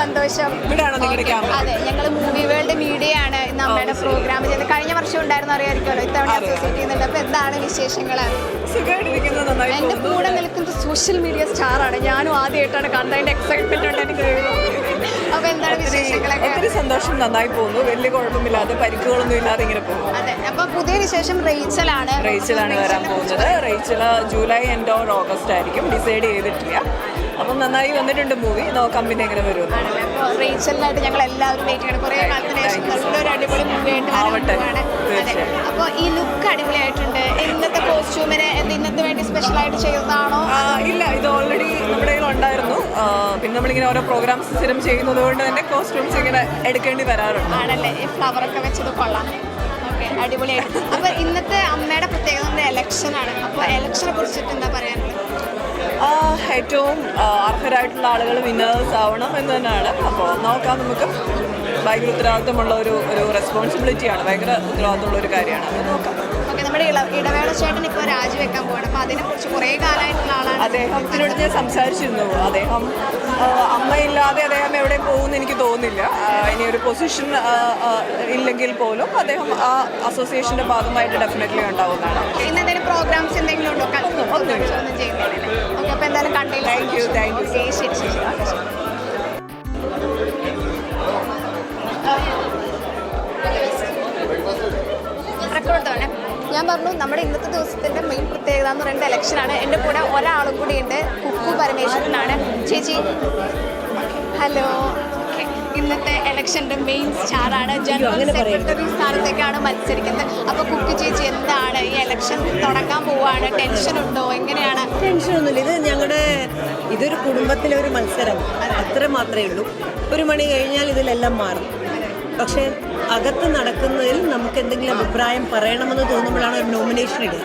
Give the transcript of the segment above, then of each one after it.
സന്തോഷം. നിങ്ങളുടെ ക്യാമറ? അതെ ഞങ്ങൾ മൂവി വേൾഡ് മീഡിയ ആണ് ഇന്ന് അമ്മയുടെ പ്രോഗ്രാം ചെയ്ത് കഴിഞ്ഞ വർഷം ഉണ്ടായിരുന്നു അറിയാമായിരിക്കുമല്ലോ? ഇത്തവണ അസോസിയേറ്റ് ചെയ്യുന്നുണ്ട്. അപ്പൊ എന്താണ് വിശേഷങ്ങൾ എന്റെ കൂടെ നിൽക്കുന്നത് സോഷ്യൽ മീഡിയ സ്റ്റാർ ആണ്. ഞാനും ആദ്യമായിട്ടാണ് കാണുന്നത് അതിന്റെ എക്സൈറ്റ്മെന്റ് ഉണ്ട് എനിക്ക് അപ്പൊ എന്താണ് വിശേഷങ്ങളൊക്കെ? ഒത്തിരി സന്തോഷം നന്നായി പോകുന്നു. വലിയ കുഴപ്പമില്ലാതെ പരിക്കുകളൊന്നും ഇല്ലാതെ ഇങ്ങനെ പോകും അതെ. അപ്പൊ പുതിയ വിശേഷം റേച്ചലാണ്. റേച്ചലാണ് വരാൻ പോകുന്നത്. Rachel July end or August ആയിരിക്കും. ഡിസൈഡ് ചെയ്തിട്ടില്ല. അപ്പം നന്നായി വന്നിട്ടുണ്ട് മൂവി നോക്കാം പിന്നെ എങ്ങനെ വരും അപ്പോൾ ഞങ്ങൾ എല്ലാവരും വെയിറ്റ് ചെയ്യണം. കുറേ കാലത്തിന് ശേഷം നല്ലൊരു അടിപൊളി മൂവി ആയിട്ട് വരാൻ ആവട്ടെ. അപ്പോൾ ഈ ലുക്ക് അടിപൊളിയായിട്ടുണ്ട്. ഇന്നത്തെ കോസ്റ്റ്യൂമിന് ഇന്നത്തെ വേണ്ടി സ്പെഷ്യൽ ആയിട്ട് ചെയ്യുന്നതാണോ ഇല്ല ഇത് ഓൾറെഡി നമ്മുടെ കയ്യിൽ ഉണ്ടായിരുന്നു. പിന്നെ നമ്മളിങ്ങനെ ഓരോ പ്രോഗ്രാംസ് സ്ഥിരം ചെയ്യുന്നത് കൊണ്ട് തന്നെ കോസ്റ്റ്യൂംസ് ഇങ്ങനെ എടുക്കേണ്ടി വരാറുണ്ട്. ആണല്ലേ? ഈ ഫ്ലവർ ഒക്കെ വെച്ചത് കൊള്ളാം. അടിപൊളിയായിട്ട്. അപ്പോൾ ഇന്നത്തെ അമ്മയുടെ പ്രത്യേകത ആണ്. അപ്പോൾ ഇലക്ഷനെ കുറിച്ചിട്ട് എന്താ പറയാനുള്ളത്? ഏറ്റവും അർഹരായിട്ടുള്ള ആളുകൾ വിന്നേഴ്സ് ആവണം എന്ന് തന്നെയാണ്. അപ്പോൾ നോക്കാം നമുക്ക്. ഭയങ്കര ഉത്തരവാദിത്തമുള്ള ഒരു ഒരു റെസ്പോൺസിബിലിറ്റിയാണ് ഭയങ്കര ഉത്തരവാദിത്തമുള്ള ഒരു കാര്യമാണ്. അപ്പോൾ നോക്കാം. നമ്മുടെ ഇടവേള ചേട്ടൻ ഇപ്പോൾ രാജിവെക്കാൻ പോകണം അപ്പോൾ അതിനെക്കുറിച്ച് കുറേ കാലമായിട്ടുള്ള ആളാണ്. അദ്ദേഹത്തിനോട് ഞാൻ സംസാരിച്ചിരുന്നു. അദ്ദേഹം അമ്മയില്ലാതെ അദ്ദേഹം എവിടെ പോകുമെന്ന് എനിക്ക് തോന്നുന്നില്ല. ഇനി ഒരു പൊസിഷൻ ഇല്ലെങ്കിൽ പോലും അദ്ദേഹം ആ അസോസിയേഷന്റെ ഭാഗമായിട്ട് ഡെഫിനറ്റ്ലി ഉണ്ടാവുന്നതാണ്. ഇന്ന് എന്തെങ്കിലും പ്രോഗ്രാംസ് എന്തെങ്കിലും ഉണ്ടോ? ഒന്നും- ചെയ്യുന്നില്ല. Thank you, thank you. ശരി ശരി. ഓക്കെ ശരി. റെക്കോർഡ് തന്നെ ഞാൻ പറഞ്ഞു നമ്മുടെ ഇന്നത്തെ ദിവസത്തിന്റെ മെയിൻ പ്രത്യേകത എന്ന് പറയുന്നത് ഇലക്ഷനാണ് എന്റെ കൂടെ ഒരാളും കൂടി ഉണ്ട്. കുക്കു പരമേശ്വരനാണ്. ചേച്ചി. ഹലോ ഇന്നത്തെ ഇലക്ഷന്റെ മെയിൻ സ്റ്റാറാണ് ജനറൽ സെക്രട്ടറി സ്ഥാനത്തേക്കാണ് മത്സരിക്കുന്നത്. അപ്പോൾ കുക്കു ചേച്ചി എന്താണ് ഈ ഇലക്ഷൻ തുടങ്ങാൻ പോവാണ്? ടെൻഷൻ ഉണ്ടോ? എങ്ങനെയാണ്? ടെൻഷനൊന്നുമില്ല ഇത് ഞങ്ങളുടെ ഇതൊരു കുടുംബത്തിലെ ഒരു മത്സരം. അത്ര മാത്രമേ ഉള്ളൂ. ഒരു മണി കഴിഞ്ഞാൽ ഇതിലെല്ലാം മാറും. പക്ഷേ അകത്ത് നടക്കുന്നതിൽ നമുക്ക് എന്തെങ്കിലും അഭിപ്രായം പറയണമെന്ന് തോന്നുമ്പോഴാണ് ഒരു നോമിനേഷൻ ഇടുക.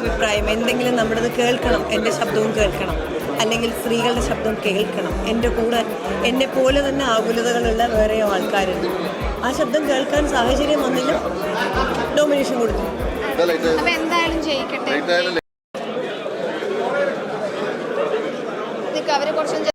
അഭിപ്രായം എന്തെങ്കിലും നമ്മുടേത് കേൾക്കണം എന്റെ ശബ്ദവും കേൾക്കണം. അല്ലെങ്കിൽ സ്ത്രീകളുടെ ശബ്ദം കേൾക്കണം. എന്റെ കൂടെ എന്നെ പോലെ തന്നെ ആകുലതകളുള്ള വേറെ ആൾക്കാരുണ്ട്. ആ ശബ്ദം കേൾക്കാൻ സാഹചര്യം വന്നില്ല. നോമിനേഷൻ കൊടുക്കും എന്തായാലും ജയിക്കട്ടെ.